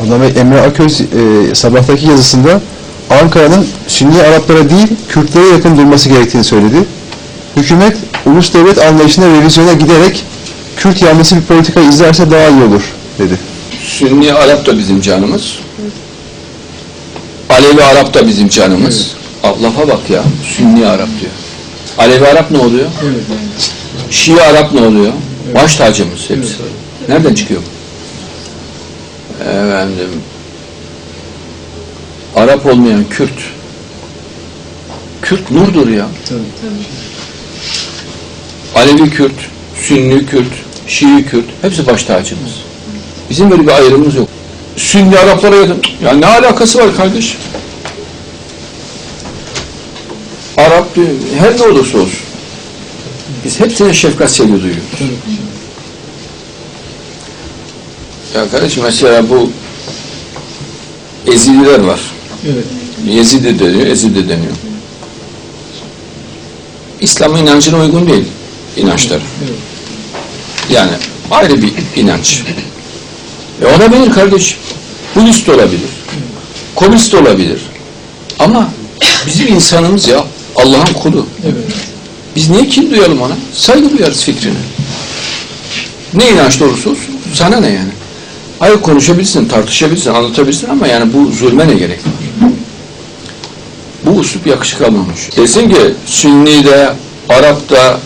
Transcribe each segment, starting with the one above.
Bey, Emre Aköz e, sabahtaki yazısında Ankara'nın Sünni Araplara değil Kürtlere yakın durması gerektiğini söyledi. Hükümet ulus devlet anlayışına revizyona giderek Kürt yanlısı bir politika izlerse daha iyi olur dedi. Sünni Arap da bizim canımız. Alevi Arap da bizim canımız. Allah'a bak ya. Sünni Arap diyor. Alevi Arap ne oluyor? Şii Arap ne oluyor? Baş tacımız hepsi. Nereden çıkıyor? Efendim, Arap olmayan Kürt. Kürt nurdur ya. Alevi Kürt, Sünni Kürt, Şii Kürt, hepsi baş tacımız. Bizim böyle bir ayrımımız yok. Sünni Araplara yakın. Ya ne alakası var kardeş? Arap her ne olursa olsun. Biz hepsine şefkat seviyor duyuyoruz. Ya kardeşim mesela bu Ezidiler var. Evet. Yezidi deniyor, Ezidi deniyor. İslam inancına uygun değil inançları. Evet. Yani ayrı bir inanç. E olabilir kardeş. Budist olabilir. Komünist olabilir. Ama bizim insanımız ya Allah'ın kulu. Evet. Biz niye kin duyalım ona? Saygı duyarız fikrine. Ne inançta olursa olsun sana ne yani? Hayır konuşabilirsin, tartışabilirsin, anlatabilirsin ama yani bu zulme ne gerek var? Bu usup yakışık almamış. Desin ki Sünni de, Arap da,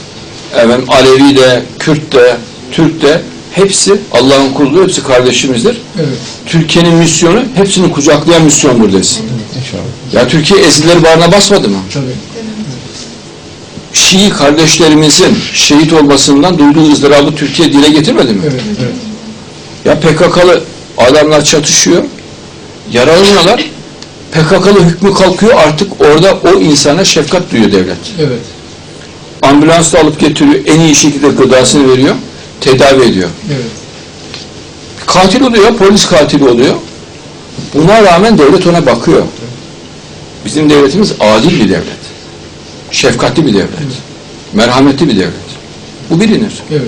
efendim, Alevi de, Kürt de, Türk de hepsi Allah'ın kulu, hepsi kardeşimizdir. Evet. Türkiye'nin misyonu hepsini kucaklayan misyondur desin. İnşallah. Ya Türkiye ezileri bağrına basmadı mı? Tabii. Şii kardeşlerimizin şehit olmasından duyduğu ızdırabı Türkiye dile getirmedi mi? Evet. Evet. Ya PKK'lı adamlar çatışıyor, yaralanıyorlar. PKK'lı hükmü kalkıyor artık orada o insana şefkat duyuyor devlet. Evet. Ambulansla alıp getiriyor, en iyi şekilde gıdasını veriyor, tedavi ediyor. Evet. Katil oluyor, polis katili oluyor. Buna rağmen devlet ona bakıyor. Bizim devletimiz adil bir devlet. Şefkatli bir devlet. Merhametli bir devlet. Bu bilinir. Evet.